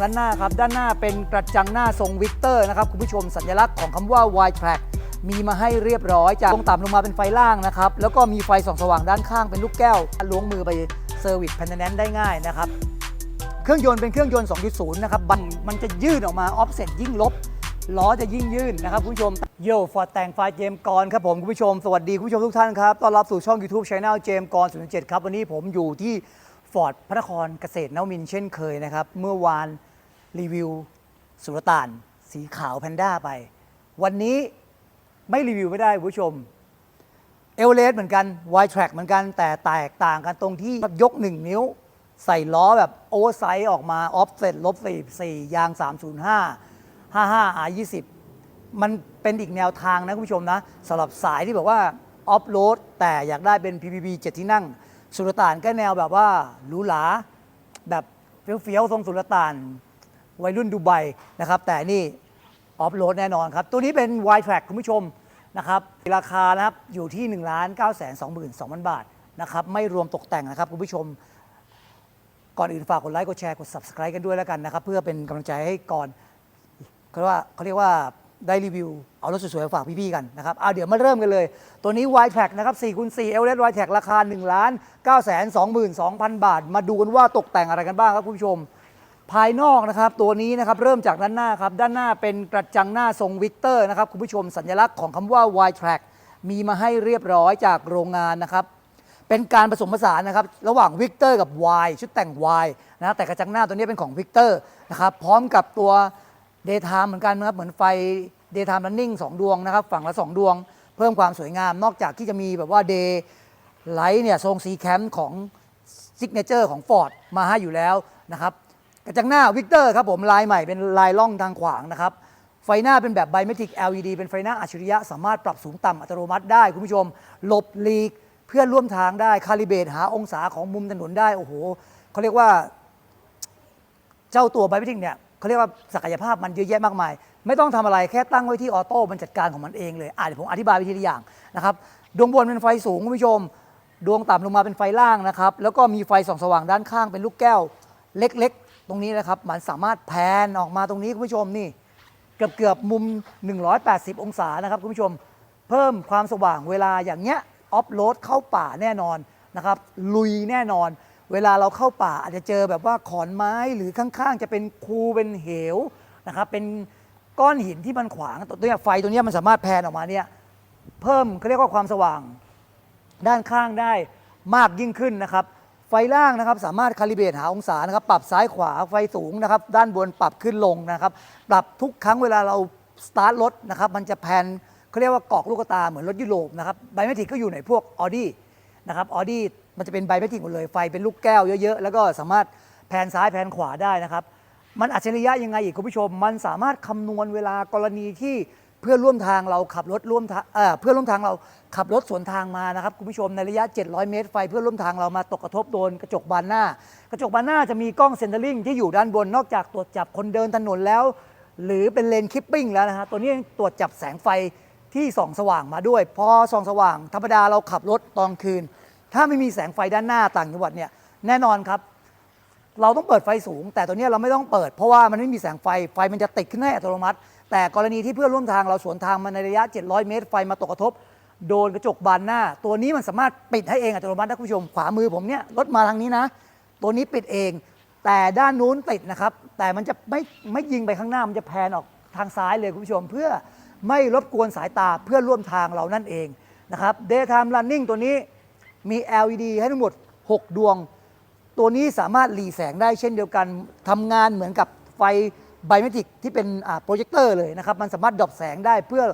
ด้านหน้าครับด้านหน้าเป็นกระจังหน้าทรงวิกเตอร์นะครับคุณผู้ชมสัญลักษณ์ของคำว่า Y track มีมาให้เรียบร้อยจากตรงต่ำลงมาเป็นไฟล่างนะครับ แล้วก็มีไฟส่องสว่างด้านข้างเป็นลูกแก้วล้วงมือไปเซอร์วิสแพนเนนได้ง่ายนะครับ เครื่องยนต์เป็นเครื่องยนต์ 2.0 นะครับบันมันจะยืดออกมาออฟเซ็ตยิ่งลบล้อจะยิ่งยื่นนะครับคุณผู้ชมโย่ฟอร์ดแต่งไฟเจมกรครับผมคุณผู้ชม สวัสดีคุณผู้ชมทุกท่านครับต้อนรับสู่ช่อง YouTube Channel เจมกร07ครับวันนี้ผมอยู่ที่ ฟอร์ดพระนครเกษตรนวมินเช่นเคยนะครับ เมื่อวานรีวิวสุลต่าน สีขาวแพนด้าไป วันนี้ไม่รีวิวไม่ได้คุณผู้ชมเอลเลสเหมือนกันไวท์แทร็กเหมือนกันแต่แตกต่างกันตรงที่ยก 1 นิ้ว ใส่ล้อแบบโอเวอร์ไซส์ออกมา ออฟเซ็ตลบ44ยาง 305 55 R 20 มันเป็นอีกแนวทางนะคุณผู้ชมนะสำหรับสายที่แบบว่าออฟโรดแต่อยากได้เป็น PPV 7 ที่นั่ง สุลต่านก็แนวแบบว่าหรูหราแบบเฟี้ยวๆทรงสุลต่านวัยรุ่นดูไบนะครับ แต่นี่ออฟโรดแน่นอนครับ ตัวนี้เป็น Y Track คุณผู้ชมนะครับราคานะครับอยู่ที่ 1 9 2 2 0 0 0 บาทนะครับไม่รวมตกแต่งนะครับคุณผู้ชม ก่อนอื่นฝากกดไลค์กดแชร์กด subscribe กันด้วยแล้วกันนะครับ เพื่อเป็นกำลังใจให้ก่อนเขาเรียกว่าเขาเรียกว่า ได้รีวิว เอารถสวยๆมาฝากพี่ๆกันนะครับเอาเดี๋ยวมาเริ่มกันเลย ตัวนี้ Y Track นะครับ4คูณ4 l อ Y Track ราคา1 9 2 2 2 0 0 0 บาท มาดูกันว่าตกแต่งอะไรกันบ้างครับคุณผู้ชม ภายนอกนะครับตัวนี้นะครับเริ่มจากด้านหน้าครับ ด้านหน้าเป็นกระจังหน้าทรงวิกเตอร์นะครับคุณผู้ชมสัญลักษณ์ของคำว่า Y Track มีมาให้เรียบร้อยจากโรงงานนะครับเป็นการผสมผสานนะครับระหว่างวิกเตอร์กับ Y ชุดแต่ง Y นะแต่กระจังหน้าตัวนี้เป็นของวิกเตอร์นะครับพร้อมกับตัว Daytime เหมือนกันนะครับเหมือนไฟ Daytime Running 2ดวงนะครับฝั่งละ2ดวง เพิ่มความสวยงาม นอกจากที่จะมีแบบว่า Day Light เนี่ยทรงสีแคมป์ของซิกเนเจอร์ของ Ford มาให้อยู่แล้วนะครับกระจังหน้าวิกเตอร์ครับผมลายใหม่เป็นลายล่องทางขวางนะครับไฟหน้าเป็นแบบไบเมทริก LED เป็นไฟหน้าอัจฉริยะ สามารถปรับสูงต่ำอัตโนมัติได้ คุณผู้ชม หลบลีกเพื่อนร่วมทางได้คาลิเบรตหาองศาของมุมถนนได้ โอ้โหเขาเรียกว่า เจ้าตัวไบเมทริกเนี่ย เขาเรียกว่าศักยภาพมันเยอะแยะมากมาย ไม่ต้องทำอะไรแค่ตั้งไว้ที่ออโต้มันจัดการของมันเองเลยอะเดี๋ยวผมอธิบายไปทีละอย่างนะครับดวงบนเป็นไฟสูงคุณผู้ชม ดวงต่ำลงมาเป็นไฟล่างนะครับแล้วก็มีไฟส่องสว่างด้านข้างเป็นลูกแก้วเล็กๆ ตรงนี้นะครับมันสามารถแพนออกมาตรงนี้คุณผู้ชมนี่เกือบเกือบมุม 180 องศานะครับคุณผู้ชม เพิ่มความสว่างเวลาอย่างเงี้ยออฟโรดเข้าป่าแน่นอนนะครับลุยแน่นอน เวลาเราเข้าป่าอาจจะเจอแบบว่าขอนไม้หรือข้างๆ จะเป็นคูเป็นเหวนะครับเป็นก้อนหินที่มันขวางตัวนี้ไฟตัวนี้มันสามารถแพนออกมาเนี่ยเพิ่มเขาเรียกว่าความสว่าง ด้านข้างได้มากยิ่งขึ้นนะครับ ไฟล่างนะครับสามารถคาลิเบรตหาองศานะครับปรับซ้ายขวาไฟสูงนะครับ ด้านบนปรับขึ้นลงนะครับปรับทุกครั้งเวลาเราสตาร์ทรถนะครับมันจะแพนเขาเรียกว่ากรอกลูกตาเหมือนรถยุโรปนะครับไบเมทิกก็อยู่ในพวกออดี้นะครับออดี้ มันจะเป็นไบเมทิกหมดเลย ไฟเป็นลูกแก้วเยอะๆ แล้วก็สามารถแพนซ้ายแพนขวาได้นะครับ มันอัจฉริยะยังไงอีกคุณผู้ชม มันสามารถคำนวณเวลากรณีที่เพื่อนร่วมทางเราขับรถร่วมทางเอ่อเพื่อนร่วมทางเราขับรถสวนทางมานะครับคุณผู้ชมในระยะ 700 เมตร ไฟเพื่อนร่วมทางเรามาตกกระทบโดนกระจกบานหน้า กระจกบานหน้าจะมีกล้องเซนเตอร์ลิงที่อยู่ด้านบนนอกจากตรวจจับคนเดินถนนแล้ว หรือเป็นเลนคิปปิ้งแล้วนะฮะตัวนี้ยังตรวจจับแสงไฟที่ส่องสว่างมาด้วย พอส่องสว่าง ธรรมดาเราขับรถตอนคืน ถ้าไม่มีแสงไฟด้านหน้าต่างจังหวัดเนี่ยแน่นอนครับ เราต้องเปิดไฟสูง แต่ตัวนี้เราไม่ต้องเปิด เพราะว่ามันไม่มีแสงไฟไฟมันจะติดขึ้นให้อัตโนมัติ แต่กรณีที่เพื่อนร่วมทางเราสวนทางมาในระยะ 700 เมตร ไฟมาตกกระทบ โดนกระจกบานหน้า ตัวนี้มันสามารถปิดให้เองอัตโนมัตินะคุณผู้ชมขวามือผมเนี่ยรถมาทางนี้นะ ตัวนี้ปิดเอง แต่ด้านนู้นติดนะครับ แต่มันจะไม่ไม่ยิงไปข้างหน้ามันจะแพนออกทางซ้ายเลยคุณผู้ชม เพื่อไม่รบกวนสายตาเพื่อนร่วมทางเรานั่นเองนะครับ Daytime Running ตัวนี้ มี LED ให้ทั้งหมด 6 ดวง ตัวนี้สามารถหลีแสงได้เช่นเดียวกันทำงานเหมือนกับไฟไบเมติกที่เป็นโปรเจคเตอร์เลยนะครับ มันสามารถดรอปแสงได้เพื่อ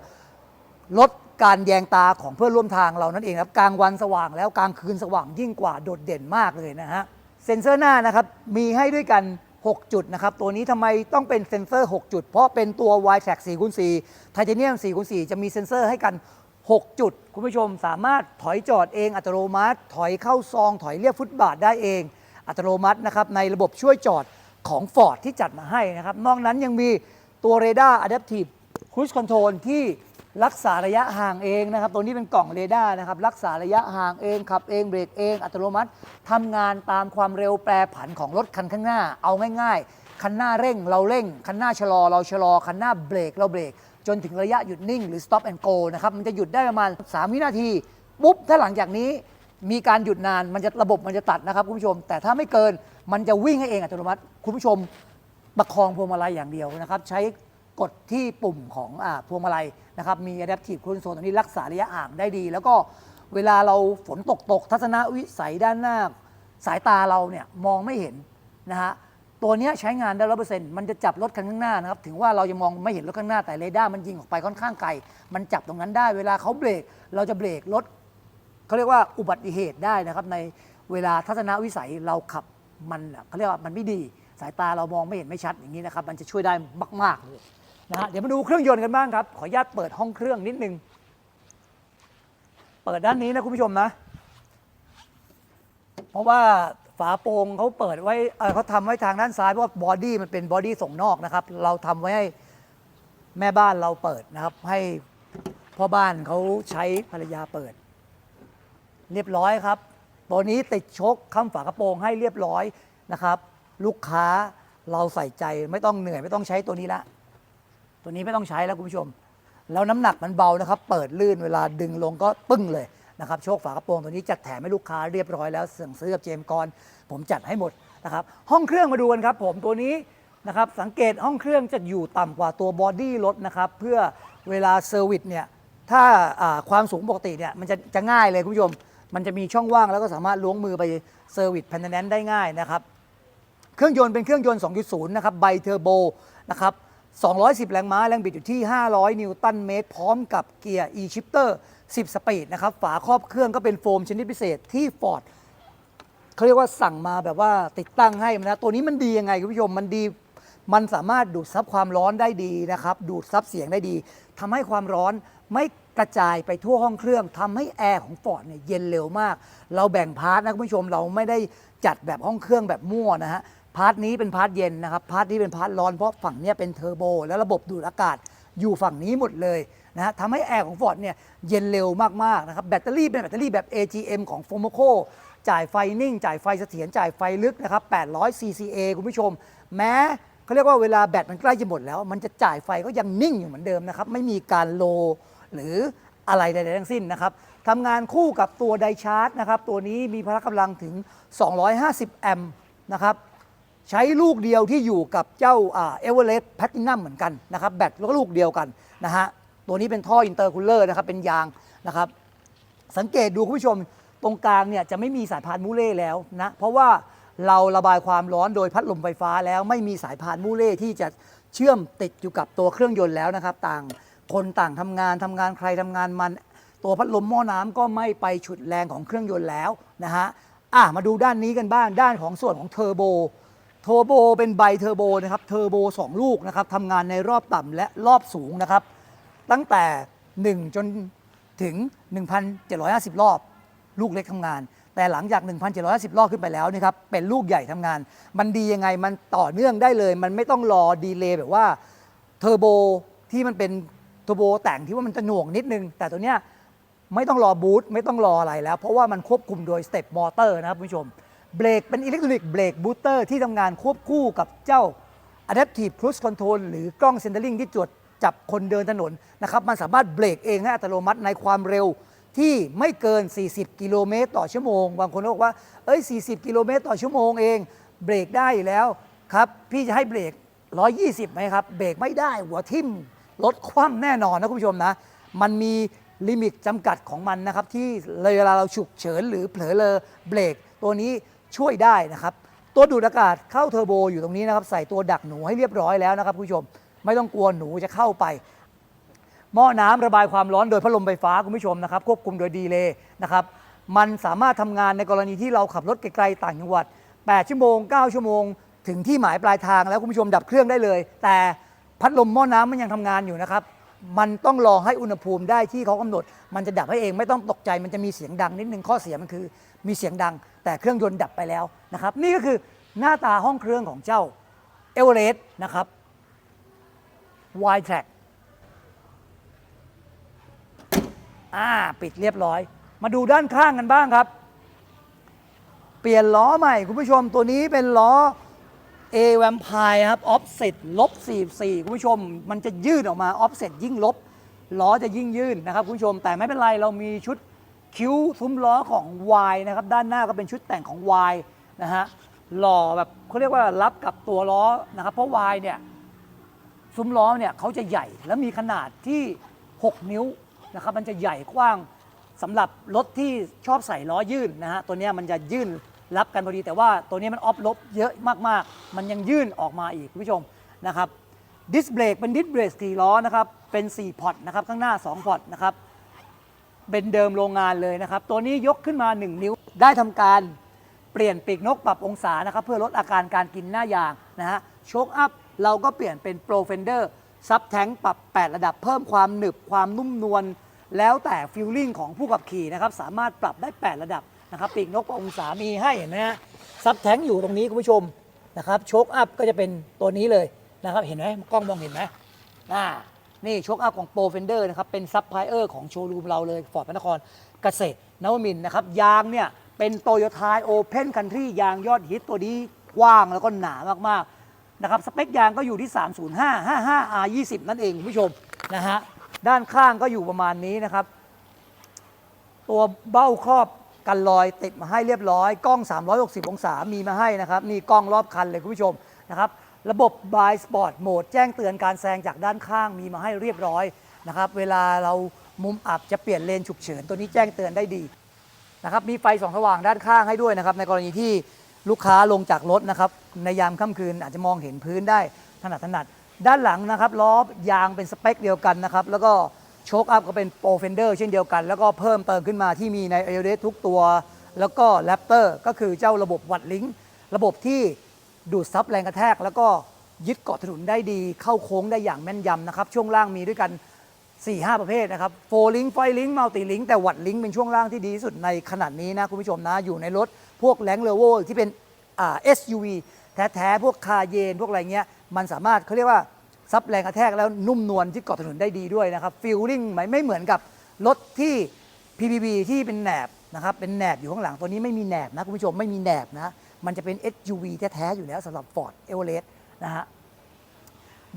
ลดการแยงตาของเพื่อนร่วมทางเรานั่นเองครับกลางวันสว่างแล้วกลางคืนสว่างยิ่งกว่าโดดเด่นมากเลยนะฮะเซ็นเซอร์หน้านะครับมีให้ด้วยกัน 6 จุดนะครับ ตัวนี้ทำไมต้องเป็นเซ็นเซอร์ 6 จุด เพราะเป็นตัว Y Track 4 x 4 ไทเทเนียม 4 x 4 จะมีเซ็นเซอร์ให้กัน 6 จุด คุณผู้ชมสามารถถอยจอดเองอัตโนมัติ ถอยเข้าซอง ถอยเรียบฟุตบาทได้เอง อัตโนมัตินะครับในระบบช่วยจอดของ Ford ที่จัดมาให้นะครับ นอกนั้นยังมีตัว r a d a r Adaptive Cruise Control ที่รักษาระยะห่างเองนะครับ ตัวนี้เป็นกล่องเรดาร์นะครับ รักษาระยะห่างเองขับเองเบรกเอง อัตโนมัติทำงานตามความเร็วแปรผันของรถคันข้างหน้า เอาง่าย ๆ คันหน้าเร่งเราเร่ง คันหน้าชะลอเราชะลอ คันหน้าเบรกเราเบรก จนถึงระยะหยุดนิ่งหรือ stop and go นะครับ มันจะหยุดได้ประมาณ 3 วินาที ปุ๊บ ถ้าหลังจากนี้มีการหยุดนานมันจะระบบมันจะตัดนะครับคุณผู้ชม แต่ถ้าไม่เกินมันจะวิ่งให้เองอัตโนมัติ คุณผู้ชมประคองพวงมาลัยอย่างเดียวนะครับ ใช้กดที่ปุ่มของอาพวงมาลัยนะครับ มี adaptive cruise zone ตัวนี้รักษาระยะห่างได้ดี แล้วก็เวลาเราฝนตกตก ทัศนวิสัยด้านหน้า สายตาเราเนี่ยมองไม่เห็นนะฮะ ตัวนี้ใช้งานได้ร้อเปอร์เซ็นต์มันจะจับรถคันข้างหน้านะครับถึงว่าเรายังมองไม่เห็นรถข้างหน้าแต่เรดาร์มันยิงออกไปค่อนข้างไกล มันจับตรงนั้นได้เวลาเขาเบรก เราจะเบรกรถเขาเรียกว่าอุบัติเหตุได้นะครับ ในเวลาทัศนวิสัยเราขับมันเขาเรียกว่ามันไม่ดี สายตาเรามองไม่เห็นไม่ชัดอย่างนี้นะครับ มันจะช่วยได้มากๆเลยนะฮะเดี๋ยวมาดูเครื่องยนต์กันบ้างครับ ขออนุญาตเปิดห้องเครื่องนิดนึงเปิดด้านนี้นะคุณผู้ชมนะ เพราะว่า ฝาโปร่งเขาเปิดไว้เอ่อเขาทำไว้ทางด้านซ้ายเพราะว่าบอดี้มันเป็นบอดี้ส่งนอกนะครับ เราทำไว้ให้แม่บ้านเราเปิดนะครับ ให้พ่อบ้านเขาใช้ภรรยาเปิด เรียบร้อยครับ ตัวนี้ติดชกค้ำฝากระโปรงให้เรียบร้อยนะครับ ลูกค้าเราใส่ใจไม่ต้องเหนื่อยไม่ต้องใช้ตัวนี้ละ ตัวนี้ไม่ต้องใช้แล้วคุณผู้ชม แล้วน้ำหนักมันเบานะครับ เปิดลื่นเวลาดึงลงก็ปึ้งเลย นะครับโชคฝากระโปรงตัวนี้จัดแถมให้ลูกค้าเรียบร้อยแล้วเสื่งซื้อกับเจมกรผมจัดให้หมดนะครับห้องเครื่องมาดูกันครับ ผมตัวนี้นะครับสังเกตห้องเครื่องจะอยู่ต่ำกว่าตัวบอดี้รถนะครับเพื่อเวลาเซอร์วิสเนี่ยถ้าาความสูงปกติเนี่ยมันจะจะง่ายเลยคุณผู้ชมมันจะมีช่องว่างแล้วก็สามารถล้วงมือไปเซอร์วิสแพนเนนได้ง่ายนะครับเครื่องยนต์เป็นเครื่องยนต์ 2.0 นะครับไบเทอร์โบนะครับ210 แรงม้า แรงบิดอยู่ที่ 500 นิวตันเมตร พร้อมกับเกียร์ e-shifter 10 สปีดนะครับ ฝาครอบเครื่องก็เป็นโฟมชนิดพิเศษที่ Ford เขาเรียกว่าสั่งมาแบบว่าติดตั้งให้นะ ตัวนี้มันดียังไงคุณผู้ชม มันดี มันสามารถดูดซับความร้อนได้ดีนะครับ ดูดซับเสียงได้ดีทำให้ความร้อนไม่กระจายไปทั่วห้องเครื่องทำให้แอร์ของฟอร์ดเนี่ยเย็นเร็วมาก เราแบ่งพาร์ทนะคุณผู้ชม เราไม่ได้จัดแบบห้องเครื่องแบบมั่วนะฮะ พาร์ทนี้เป็นพาร์ทเย็นนะครับ พาร์ทนี้เป็นพาร์ทร้อน เพราะฝั่งเนี้ยเป็นเทอร์โบ แล้วระบบดูดอากาศอยู่ฝั่งนี้หมดเลย นะฮะทำให้แอร์ของฟอร์ดเนี่ยเย็นเร็วมากๆนะครับแบตเตอรี่เป็นแบตเตอรี่แบบ AGM ของ f o m o c o จ่ายไฟนิ่ง จ่ายไฟเสถียรจ่ายไฟลึกนะครับ800 CCA คุณผู้ชม แม้เขาเรียกว่าเวลาแบตมันใกล้จะหมดแล้ว มันจะจ่ายไฟก็ยังนิ่งอยู่เหมือนเดิมนะครับไม่มีการโลหรืออะไรใดๆทั้งสิ้นนะครับทำงานคู่กับตัวไดชาร์จนะครับตัวนี้มีพละกำลังถึง 250 แอมป์นะครับใช้ลูกเดียวที่อยู่กับเจ้าเอเวอเรสต์แพตินัมเหมือนกันนะครับแบตแล้วก็ลูกเดียวกันนะฮะ ตัวนี้เป็นท่ออินเตอร์คูลเลอร์นะครับเป็นยางนะครับ สังเกตดูคุณผู้ชมตรงกลางเนี่ยจะไม่มีสายพานมูเล่แล้วนะเพราะว่าเราระบายความร้อนโดยพัดลมไฟฟ้าแล้วไม่มีสายพานมูเล่ที่จะเชื่อมติดอยู่กับตัวเครื่องยนต์แล้วนะครับ ต่างคนต่างทำงานทำงานใครทำงานมัน ตัวพัดลมหม้อน้ำก็ไม่ไปฉุดแรงของเครื่องยนต์แล้วนะฮะอะมาดูด้านนี้กันบ้างด้านของส่วนของเทอร์โบเทอร์โบเป็นไบเทอร์โบนะครับเทอร์โบ2ลูกนะครับทำงานในรอบต่ำและรอบสูงนะครับ ตั้งแต่ 1 จนถึง 1,750 รอบ ลูกเล็กทำงาน แต่หลังจาก 1,750 รอบขึ้นไปแล้วนะครับเป็นลูกใหญ่ทำงาน มันดียังไงมันต่อเนื่องได้เลย มันไม่ต้องรอดีเลย์แบบว่าเทอร์โบที่มันเป็นเทอร์โบแต่งที่ว่ามันจะหน่วงนิดนึง แต่ตัวเนี้ยไม่ต้องรอบูตไม่ต้องรออะไรแล้ว เพราะว่ามันควบคุมโดยสเต็ปมอเตอร์นะครับคุณผู้ชม เบรกเป็นอิเล็กทรอนิกส์เบรกบูสเตอร์ที่ทำงานควบคู่กับเจ้า Adaptive Cruise Control หรือกล้อง Centering ที่ตรวจ จับคนเดินถนนนะครับมันสามารถเบรกเองให้อัตโนมัติในความเร็วที่ไม่เกิน 40 กิโลเมตรต่อชั่วโมง บางคนบอกว่า เอ้ย 40 กิโลเมตรต่อชั่วโมงเอง เบรกได้อยู่แล้วครับ พี่จะให้เบรก 120ไหมครับ เบรกไม่ได้ หัวทิ่มรถคว่ำแน่นอนนะคุณผู้ชมนะ มันมีลิมิตจำกัดของมันนะครับ ที่เวลาเราฉุกเฉินหรือเผลอเลอเบรก ตัวนี้ช่วยได้นะครับ ตัวดูดอากาศเข้าเทอร์โบอยู่ตรงนี้นะครับ ใส่ตัวดักหนูให้เรียบร้อยแล้วนะครับคุณผู้ชม ไม่ต้องกลัวหนูจะเข้าไป หม้อน้ำระบายความร้อนโดยพัดลมไฟฟ้าคุณผู้ชมนะครับ ควบคุมโดยดีเลย์นะครับ มันสามารถทำงานในกรณีที่เราขับรถไกลๆต่างจังหวัด 8 ชั่วโมง 9 ชั่วโมง ถึงที่หมายปลายทางแล้วคุณผู้ชมดับเครื่องได้เลย แต่พัดลมหม้อน้ำมันยังทำงานอยู่นะครับมันต้องรอให้อุณหภูมิได้ที่เขากำหนด มันจะดับให้เองไม่ต้องตกใจ มันจะมีเสียงดังนิดนึงข้อเสียมันคือ มีเสียงดัง แต่เครื่องยนต์ดับไปแล้วนะครับ นี่ก็คือหน้าตาห้องเครื่องของเจ้าเอเวอเรสต์นะครับ Y Track อ่าปิดเรียบร้อย มาดูด้านข้างกันบ้างครับ เปลี่ยนล้อใหม่คุณผู้ชมตัวนี้เป็นล้อ A Vampire ครับ offset ลบ44คุณผู้ชม มันจะยืดออกมา offset ยิ่งลบ ล้อจะยิ่งยื่นนะครับคุณผู้ชม แต่ไม่เป็นไรเรามีชุดคิ้วซุ้มล้อของ Y นะครับ ด้านหน้าก็เป็นชุดแต่งของ Y นะฮะหล่อแบบเขาเรียกว่ารับกับตัวล้อนะครับ เพราะ Y เนี่ย ซุ้มล้อเนี่ยเขาจะใหญ่และมีขนาดที่ 6 นิ้วนะครับมันจะใหญ่กว้างสำหรับรถที่ชอบใส่ล้อยื่นนะฮะตัวนี้มันจะยื่นรับกันพอดี แต่ว่าตัวนี้มันออฟลบเยอะมากๆ มันยังยื่นออกมาอีกคุณผู้ชมนะครับดิสเบรกเป็นดิสเบรกสี่ล้อนะครับเป็น 4 พอร์ตนะครับข้างหน้า 2 พอร์ตนะครับเป็นเดิมโรงงานเลยนะครับ ตัวนี้ยกขึ้นมา 1 นิ้วได้ทำการเปลี่ยนปีกนกปรับองศานะครับเพื่อลดอาการการกินหน้ายางนะฮะโชคอัพ เราก็เปลี่ยนเป็นโปรเฟนเดอร์ซับแทงปรับ 8 ระดับเพิ่มความหนึบความนุ่มนวลแล้วแต่ฟิลลิ่งของผู้ขับขี่นะครับสามารถปรับได้ 8 ระดับนะครับปีกนกองศามีให้เห็นไหมฮะซับแทงอยู่ตรงนี้คุณผู้ชมนะครับโชคอัพก็จะเป็นตัวนี้เลยนะครับเห็นไหมกล้องมองเห็นไหมอ่านี่โชคอัพของโปรเฟนเดอร์นะครับเป็นซับไพลายเออร์ของโชว์รูมเราเลยฟอร์ดพระนครเกษตรนวมินนะครับยางเนี่ยเป็นโตโยต้าโอเพนคันทรียางยอดฮิตตัวนี้กว้างแล้วก็หนามากๆ นะครับสเปคยางก็อยู่ที่ 305 55 R 20 นั่นเองคุณผู้ชมนะฮะด้านข้างก็อยู่ประมาณนี้นะครับ ตัวเบ้าครอบกันรอยติดมาให้เรียบร้อย กล้อง 360 องศามีมาให้นะครับนี่กล้องรอบคันเลยคุณผู้ชมนะครับระบบ by Sport Mode แจ้งเตือนการแซงจากด้านข้างมีมาให้เรียบร้อยนะครับเวลาเรามุมอับจะเปลี่ยนเลนฉุกเฉิน ตัวนี้แจ้งเตือนได้ดีนะครับมีไฟสองสว่างด้านข้างให้ด้วยนะครับในกรณีที่ ลูกค้าลงจากรถนะครับ ในยามค่ำคืนอาจจะมองเห็นพื้นได้ถนัดถนัด ด้านหลังนะครับล้อยางเป็นสเปคเดียวกันนะครับ แล้วก็โชคอัพก็เป็นโปรเฟนเดอร์เช่นเดียวกัน แล้วก็เพิ่มเติมขึ้นมาที่มีในเอเดทุกตัว แล้วก็แรปเตอร์ก็คือเจ้าระบบวัดลิงก์ระบบที่ดูดซับแรงกระแทก แล้วก็ยึดเกาะถนนได้ดี เข้าโค้งได้อย่างแม่นยำนะครับ ช่วงล่างมีด้วยกัน 4 5 ประเภทนะครับโฟลิงไฟลิงมัลติลิงแต่วัดลิงเป็นช่วงล่างที่ดีที่สุดในขนาดนี้นะคุณผู้ชมนะอยู่ในรถ พวกแรงเลโวที่เป็นเอ่า SUV แท้ๆ พวกคาเยน พวกอะไรเงี้ย มันสามารถเขาเรียกว่า ซับแรงกระแทกแล้วนุ่มนวลที่เกาะถนนได้ดีด้วยนะครับฟิลลิ่งไม่ไม่เหมือนกับรถที่ PPV ที่เป็นแหนบนะครับเป็นแหนบอยู่ข้างหลังตัวนี้ไม่มีแหนบนะคุณผู้ชมไม่มีแหนบนะ มันจะเป็น SUV แท้ๆอยู่แล้วสำหรับ Ford e v e r e s t นะฮะ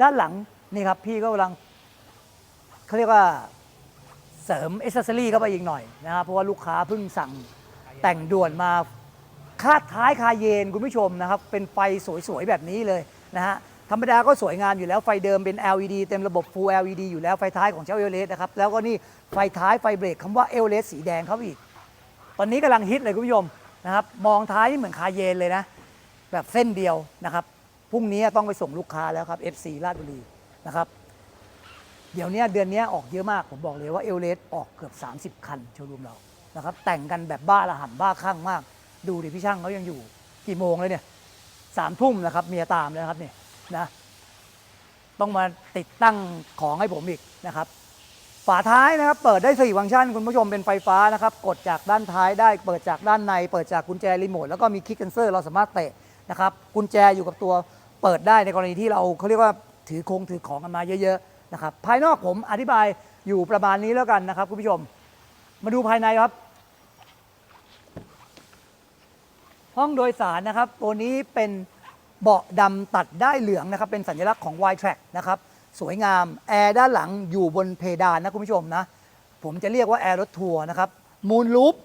ด้านหลังนี่ครับพี่ก็กำลังเขาเรียกว่าเสริมเอเซสซอรี่เข้าไปอีกหน่อยนะครับเพราะว่าลูกค้าเพิ่งสั่งแต่งด่วนมา คาดท้ายคาเยนคุณผู้ชมนะครับ เป็นไฟสวยๆ แบบนี้เลยนะฮะธรรมดาก็สวยงามอยู่แล้วไฟเดิมเป็น LED เต็มระบบ Full LED อยู่แล้วไฟท้ายของเจ้าเอลเลสนะครับ แล้วก็นี่ไฟท้ายไฟเบรกคำว่าเอลเลสสีแดงเขาอีก ตอนนี้กำลังฮิตเลยคุณผู้ชมนะครับมองท้ายนี่เหมือนคาเยนเลยนะ แบบเส้นเดียวนะครับพรุ่งนี้ต้องไปส่งลูกค้าแล้วครับ FC ลาดบุรีนะครับเดี๋ยวนี้เดือนนี้ออกเยอะมากผมบอกเลยว่าเอลเลสออกเกือบ 30 คันโชว์รูมเรานะครับแต่งกันแบบบ้าระห่ำบ้าคลั่งมาก ดูดิพี่ช่างเขายังอยู่กี่โมงเลยเนี่ยสามทุ่มนะครับเมียตามเลยนะครับเนี่ยนะต้องมาติดตั้งของให้ผมอีกนะครับ ฝาท้ายนะครับ เปิดได้4ฟังก์ชัน คุณผู้ชมเป็นไฟฟ้านะครับ กดจากด้านท้ายได้ เปิดจากด้านใน เปิดจากกุญแจรีโมทแล้วก็มีคลิกเซนเซอร์เราสามารถเตะนะครับกุญแจอยู่กับตัวเปิดได้ในกรณีที่เราเขาเรียกว่าถือคงถือของกันมาเยอะๆนะครับภายนอกผมอธิบายอยู่ประมาณนี้แล้วกันนะครับคุณผู้ชม มาดูภายในครับ ห้องโดยสารนะครับ ตัวนี้เป็นเบาะดำตัดได้เหลืองนะครับ เป็นสัญลักษณ์ของ Y Track นะครับ สวยงาม แอร์ด้านหลังอยู่บนเพดานนะคุณผู้ชมนะ ผมจะเรียกว่าแอร์รถทัวร์นะครับ มูนลูป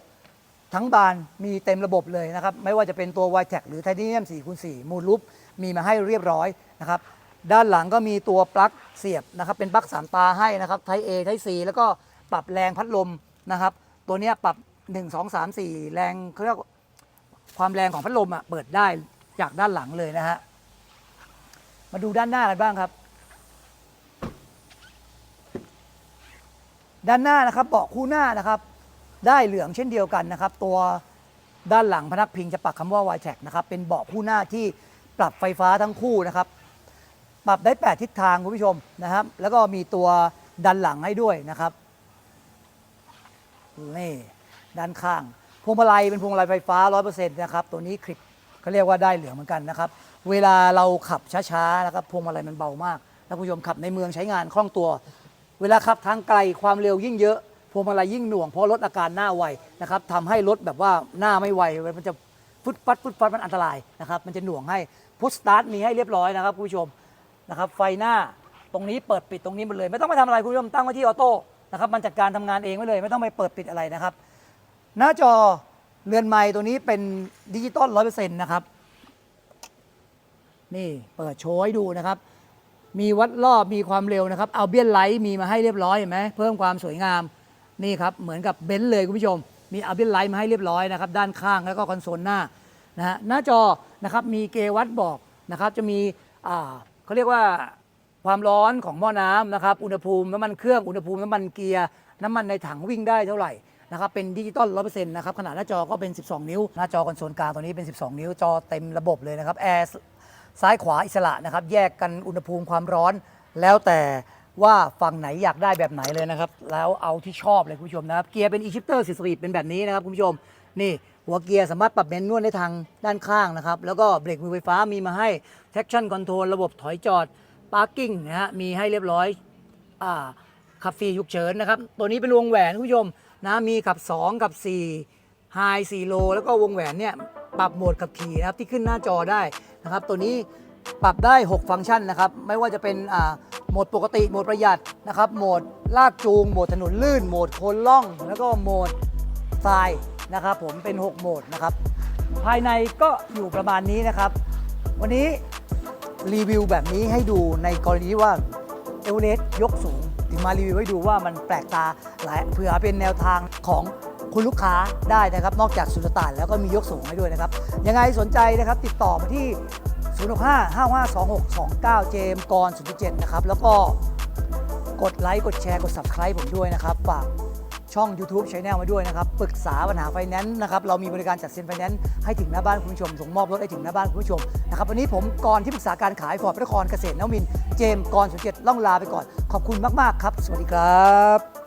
ทั้งบานมีเต็มระบบเลยนะครับ ไม่ว่าจะเป็นตัว Y Track หรือไทเทเนียม4คูณ4มูนลูปมีมาให้เรียบร้อยนะครับ ด้านหลังก็มีตัวปลั๊กเสียบนะครับ เป็นปลั๊กสามตาให้นะครับ ไทเอไทซีแล้วก็ปรับแรงพัดลมนะครับ ตัวนี้ปรับ 1 2 3 4 แรงเขาเรียก ความแรงของพัดลมอะเปิดได้จากด้านหลังเลยนะฮะ มาดูด้านหน้ากันบ้างครับ ด้านหน้านะครับเบาะคู่หน้านะครับ ได้เหลืองเช่นเดียวกันนะครับ ตัวด้านหลังพนักพิงจะปักคำว่า y t r a c นะครับ เป็นเบาะคู่หน้าที่ปรับไฟฟ้าทั้งคู่นะครับ ปรับได้ 8 ทิศทางคุณผู้ชมนะครับ แล้วก็มีตัวดันหลังให้ด้วยนะครับนี่ด้านข้าง พวงมาลัยเป็นพวงมาลัยไฟฟ้า 100%นะครับ ตัวนี้คลิปเขาเรียกว่าได้เหลืองเหมือนกันนะครับ เวลาเราขับช้าๆนะครับพวงมาลัยมันเบามากท่านผู้ชมขับในเมืองใช้งานคล่องตัว เวลาขับทางไกลความเร็วยิ่งเยอะพวงมาลัยยิ่งหน่วงเพราะลดอาการหน้าไวนะครับทำให้รถแบบว่าหน้าไม่ไวมันจะฟึดฟัดฟึดฟัดมันอันตรายนะครับมันจะหน่วงให้พุชสตาร์ทมีให้เรียบร้อยนะครับคุณผู้ชมนะครับไฟหน้าตรงนี้เปิดปิดตรงนี้หมดเลย ไม่ต้องไปทำอะไรคุณผู้ชมตั้งไว้ที่ออโต้นะครับมันจัดการทำงานเองไว้เลย ไม่ต้องไปเปิดปิดอะไรนะครับ หน้าจอเรือนไม้ตัวนี้เป็นดิจิตอลร้อยเปอร์เซ็นต์นะครับ นี่เปิดโชว์ให้ดูนะครับ มีวัดรอบมีความเร็วนะครับ เอาเบียนไลท์มีมาให้เรียบร้อยเห็นไหมเพิ่มความสวยงามนี่ครับเหมือนกับเบนซ์เลยคุณผู้ชม มีเอาเบียนไลท์มาให้เรียบร้อยนะครับ ด้านข้างแล้วก็คอนโซลหน้านะฮะหน้าจอนะครับมีเกวัดบอกนะครับ จะมีอ่าเขาเรียกว่าความร้อนของหม้อน้ำนะครับ อุณหภูมิน้ำมันเครื่องอุณหภูมิน้ำมันเกียร์น้ำมันในถังวิ่งได้เท่าไหร่ นะครับเป็นดิจิตอลร้อยเปอร์เซ็นต์นะครับขนาดหน้าจอก็เป็น 12 นิ้ว หน้าจอคอนโซลกลางตัวนี้เป็น 12 นิ้วจอเต็มระบบเลยนะครับแอร์ซ้ายขวาอิสระนะครับแยกกันอุณหภูมิความร้อน แล้วแต่ว่าฝั่งไหนอยากได้แบบไหนเลยนะครับ แล้วเอาที่ชอบเลยคุณผู้ชมนะครับเกียร์เป็น e s h i f t e r 4สปีดเป็นแบบนี้นะครับคุณผู้ชมนี่หัวเกียร์สามารถปรับเมนนวลได้ทางด้านข้างนะครับ แล้วก็เบรกมือไฟฟ้ามีมาให้ traction control ระบบถอยจอด parking นะฮะมีให้เรียบร้อยอ่าขับฟรีฉุกเฉินนะครับ ตัวนี้เป็นวงแหวนคุณผู้ชม นะมีขับ 2 กับ4ไฮ4โลแล้วก็วงแหวนเนี่ยปรับโหมดขับขี่นะครับที่ขึ้นหน้าจอได้นะครับ ตัวนี้ปรับได้ 6 ฟังก์ชันนะครับ ไม่ว่าจะเป็นโหมดปกติโหมดประหยัดนะครับโหมดลากจูงโหมดถนนลื่นโหมดโคนล่อง แล้วก็โหมดทรายนะครับผมเป็น 6 โหมดนะครับ ภายในก็อยู่ประมาณนี้นะครับ วันนี้รีวิวแบบนี้ให้ดูในกรณีว่าเอเวอเรสต์ยกสูง มารีวิวให้ดูว่ามันแปลกตาหลายเผื่อเป็นแนวทางของคุณลูกค้าได้นะครับ นอกจากสุดตานแล้วก็มียกสูงให้ด้วยนะครับ ยังไงสนใจนะครับติดต่อมาที่ 065 552629 เจมส์กร0.7 นะครับ แล้วก็กดไลค์กดแชร์กด Subscribe ผมด้วยนะครับฝาก ช่อง YouTube Channel มาด้วยนะครับปรึกษาปัญหาไฟแนนซ์นะครับเรามีบริการจัดเซ็นไฟแนนซ์ให้ถึงหน้าบ้านคุณผู้ชม ส่งมอบรถให้ถึงหน้าบ้านคุณผู้ชมนะครับวันนี้ผมกรที่ปรึกษาการขายฟอร์ดพระนครเกษตรนวมินเจมส์กร0.7ล่องลาไปก่อน ขอบคุณมากๆครับ สวัสดีครับ